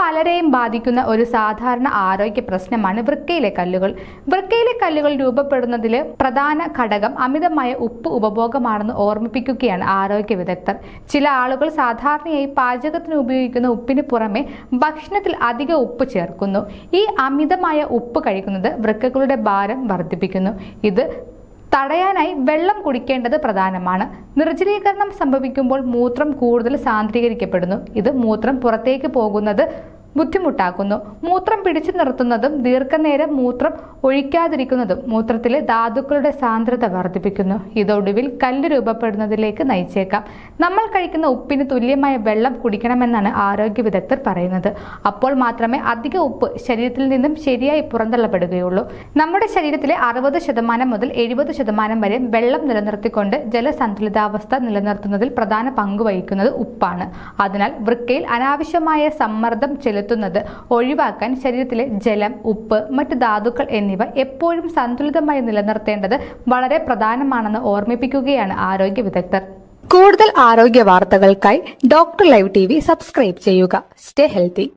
പലരെയും ബാധിക്കുന്ന ഒരു സാധാരണ ആരോഗ്യ പ്രശ്നമാണ് വൃക്കയിലെ കല്ലുകൾ. വൃക്കയിലെ കല്ലുകൾ രൂപപ്പെടുന്നതിൽ പ്രധാന ഘടകം അമിതമായ ഉപ്പ് ഉപഭോഗമാണെന്ന് ഓർമ്മിപ്പിക്കുകയാണ് ആരോഗ്യ വിദഗ്ധർ. ചില ആളുകൾ സാധാരണയായി പാചകത്തിന് ഉപയോഗിക്കുന്ന ഉപ്പിന് പുറമെ ഭക്ഷണത്തിൽ അധിക ഉപ്പ് ചേർക്കുന്നു. ഈ അമിതമായ ഉപ്പ് കഴിക്കുന്നത് വൃക്കകളുടെ ഭാരം വർദ്ധിപ്പിക്കുന്നു. ഇത് തടയാനായി വെള്ളം കുടിക്കേണ്ടത് പ്രധാനമാണ്. നിർജലീകരണം സംഭവിക്കുമ്പോൾ മൂത്രം കൂടുതൽ സാന്ദ്രീകരിക്കപ്പെടുന്നു. ഇത് മൂത്രം പുറത്തേക്ക് പോകുന്നത് ബുദ്ധിമുട്ടാക്കുന്നു. മൂത്രം പിടിച്ചു നിർത്തുന്നതും ദീർഘനേരം മൂത്രം ഒഴിക്കാതിരിക്കുന്നതും മൂത്രത്തിലെ ധാതുക്കളുടെ സാന്ദ്രത വർദ്ധിപ്പിക്കുന്നു. ഇതൊടുവിൽ കല്ല് രൂപപ്പെടുന്നതിലേക്ക് നയിച്ചേക്കാം. നമ്മൾ കഴിക്കുന്ന ഉപ്പിന് തുല്യമായ വെള്ളം കുടിക്കണമെന്നാണ് ആരോഗ്യ വിദഗ്ധർ പറയുന്നത്. അപ്പോൾ മാത്രമേ അധിക ഉപ്പ് ശരീരത്തിൽ നിന്നും ശരിയായി പുറന്തള്ളപ്പെടുകയുള്ളൂ. നമ്മുടെ ശരീരത്തിലെ അറുപത് ശതമാനം മുതൽ എഴുപത് ശതമാനം വരെ വെള്ളം നിലനിർത്തിക്കൊണ്ട് ജലസന്തുലിതാവസ്ഥ നിലനിർത്തുന്നതിൽ പ്രധാന പങ്ക് വഹിക്കുന്നത് ഉപ്പാണ്. അതിനാൽ വൃക്കയിൽ അനാവശ്യമായ സമ്മർദ്ദം ചെലുത്തുന്നത് ഒഴിവാക്കാൻ ശരീരത്തിലെ ജലം ഉപ്പ് മറ്റ് ധാതുക്കൾ എന്നിവ എപ്പോഴും സന്തുലിതമായി നിലനിർത്തേണ്ടത് വളരെ പ്രധാനമാണെന്ന് ഓർമ്മിപ്പിക്കുകയാണ് ആരോഗ്യ വിദഗ്ധർ. കൂടുതൽ ആരോഗ്യ വാർത്തകൾക്കായി ഡോക്ടർ ലൈവ് ടി സബ്സ്ക്രൈബ് ചെയ്യുക. Stay healthy.